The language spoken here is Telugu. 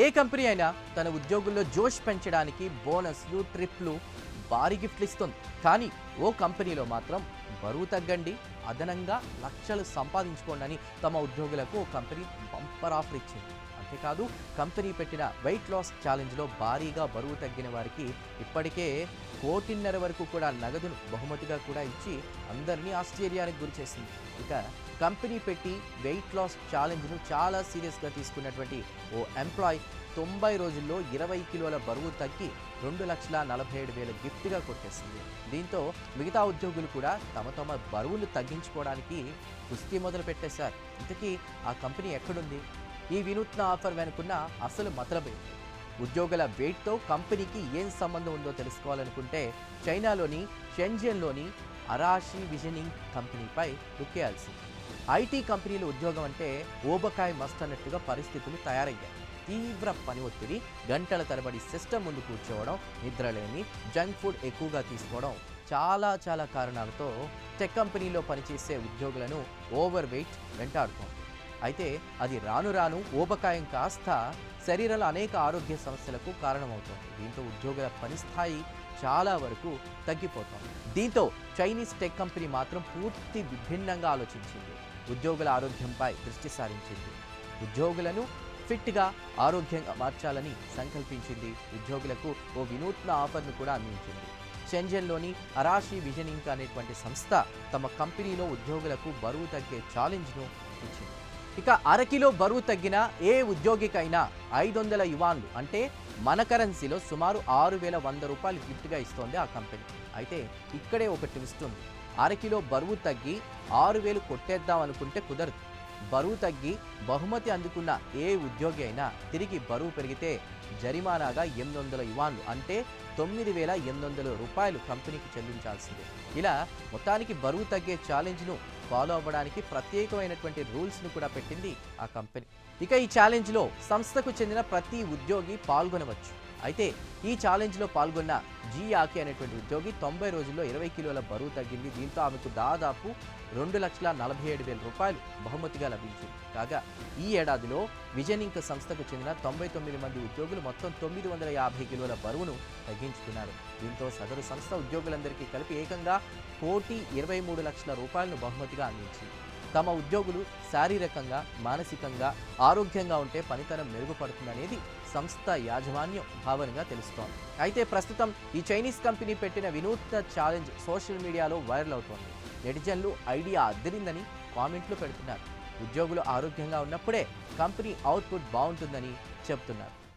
ఏ కంపెనీ అయినా తన ఉద్యోగుల్లో జోష్ పెంచడానికి బోనస్లు ట్రిప్లు భారీ గిఫ్ట్లు ఇస్తుంది. కానీ ఓ కంపెనీలో మాత్రం బరువు తగ్గండి అదనంగా లక్షలు సంపాదించుకోండి అని తమ ఉద్యోగులకు ఓ కంపెనీ బంపర్ ఆఫర్ ఇచ్చింది. అంతేకాదు కంపెనీ పెట్టిన వెయిట్ లాస్ ఛాలెంజ్లో భారీగా బరువు తగ్గిన వారికి ఇప్పటికే కోటిన్నర వరకు కూడా నగదును బహుమతిగా కూడా ఇచ్చి అందరినీ ఆశ్చర్యానికి గురి చేసింది. ఇక కంపెనీ పెట్టి వెయిట్ లాస్ ఛాలెంజ్ను చాలా సీరియస్గా తీసుకున్నటువంటి ఓ ఎంప్లాయ్ తొంభై రోజుల్లో ఇరవై కిలోల బరువు తగ్గి రెండు లక్షల నలభై ఏడు వేల గిఫ్ట్గా కొట్టేసింది. దీంతో మిగతా ఉద్యోగులు కూడా తమ తమ బరువులు తగ్గించుకోవడానికి కుస్తీ మొదలు పెట్టేశారు ఇంతకీ ఆ కంపెనీ ఎక్కడుంది? ఈ వినూత్న ఆఫర్ వెనుకున్న అసలు మతలబే. ఉద్యోగుల వెయిట్తో కంపెనీకి ఏం సంబంధం ఉందో తెలుసుకోవాలనుకుంటే చైనాలోని షెంజియన్లోని అరాషి విజనింగ్ కంపెనీపై రుక్కేయాల్సింది ఐటీ కంపెనీల ఉద్యోగం అంటే ఓబకాయ్ మస్ట్ అన్నట్టుగా పరిస్థితులు తయారయ్యాయి. తీవ్ర పని ఒత్తిడి గంటల తరబడి సిస్టమ్ ముందు కూర్చోవడం నిద్రలేని జంక్ ఫుడ్ ఎక్కువగా తీసుకోవడం చాలా చాలా కారణాలతో టెక్ కంపెనీలో పనిచేసే ఉద్యోగులను ఓవర్ వెయిట్ వెంటాడుతోంది. అయితే అది రాను రాను ఊబకాయం కాస్త శరీరంలో అనేక ఆరోగ్య సమస్యలకు కారణమవుతోంది. దీంతో ఉద్యోగుల పని స్థాయి చాలా వరకు తగ్గిపోతోంది. దీంతో చైనీస్ టెక్ కంపెనీ మాత్రం పూర్తి విభిన్నంగా ఆలోచించింది. ఉద్యోగుల ఆరోగ్యంపై దృష్టి సారించింది. ఉద్యోగులను ఫిట్గా ఆరోగ్యంగా మార్చాలని సంకల్పించింది. ఉద్యోగులకు ఓ వినూత్న ఆఫర్ను కూడా అందించింది. షెంజన్లోని అరాషి విజనింగ్ అనేటువంటి సంస్థ తమ కంపెనీలో ఉద్యోగులకు బరువు తగ్గే ఛాలెంజ్ను ఇచ్చింది. ఇక అరకిలో బరువు తగ్గిన ఏ ఉద్యోగికైనా ఐదు వందల యువాన్లు అంటే మన కరెన్సీలో సుమారు ఆరు వేల వంద రూపాయలు గిఫ్ట్గా ఇస్తోంది ఆ కంపెనీ. అయితే ఇక్కడే ఒక ట్విస్ట్ ఉంది. అరకిలో బరువు తగ్గి ఆరు వేలు కొట్టేద్దాం అనుకుంటే కుదరదు. బరువు తగ్గి బహుమతి అందుకున్న ఏ ఉద్యోగి అయినా తిరిగి బరువు పెరిగితే జరిమానాగా ఎనిమిది వందల యువాన్లు అంటే తొమ్మిది వేల ఎనిమిది వందల రూపాయలు కంపెనీకి చెల్లించాల్సిందే. ఇలా మొత్తానికి బరువు తగ్గే ఛాలెంజ్ను ఫాలో అవ్వడానికి ప్రత్యేకమైనటువంటి రూల్స్ను కూడా పెట్టింది ఆ కంపెనీ. ఇక ఈ ఛాలెంజ్లో సంస్థకు చెందిన ప్రతి ఉద్యోగి పాల్గొనవచ్చు. అయితే ఈ ఛాలెంజ్లో పాల్గొన్న జీ ఆకి అనేటువంటి ఉద్యోగి తొంభై రోజుల్లో ఇరవై కిలోల బరువు తగ్గింది. దీంతో ఆమెకు దాదాపు రెండు లక్షల నలభై ఏడు వేల రూపాయలు బహుమతిగా లభించింది. కాగా ఈ ఏడాదిలో విజనింక్ సంస్థకు చెందిన తొంభై తొమ్మిది మంది ఉద్యోగులు మొత్తం తొమ్మిది వందల యాభై కిలోల బరువును తగ్గించుకున్నారు. దీంతో సదరు సంస్థ ఉద్యోగులందరికీ కలిపి ఏకంగా కోటి ఇరవై మూడు లక్షల రూపాయలను బహుమతిగా అందించింది. తమ ఉద్యోగులు శారీరకంగా మానసికంగా ఆరోగ్యంగా ఉంటే పనితనం మెరుగుపడుతుందనేది సంస్థ యాజమాన్యం భావనగా తెలుస్తోంది. అయితే ప్రస్తుతం ఈ చైనీస్ కంపెనీ పెట్టిన వినూత్న ఛాలెంజ్ సోషల్ మీడియాలో వైరల్ అవుతోంది. నెటిజన్లు ఐడియా అద్దరిందని కామెంట్లు పెడుతున్నారు. ఉద్యోగులు ఆరోగ్యంగా ఉన్నప్పుడే కంపెనీ అవుట్పుట్ బాగుంటుందని చెబుతున్నారు